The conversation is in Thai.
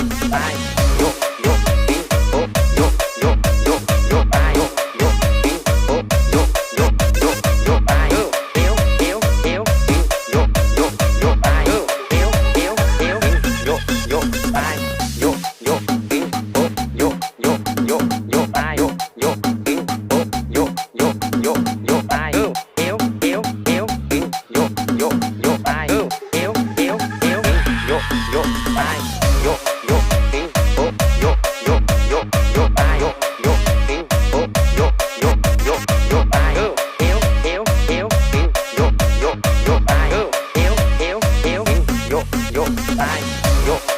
กไปยกยกปิ้โป๊ยกยกยกยกไปยกยโยกยกยกยกยกยกยกยกยกยกยโยกยกยกยกยกยโยกยกยกยกยกยกยกยกย ないよ。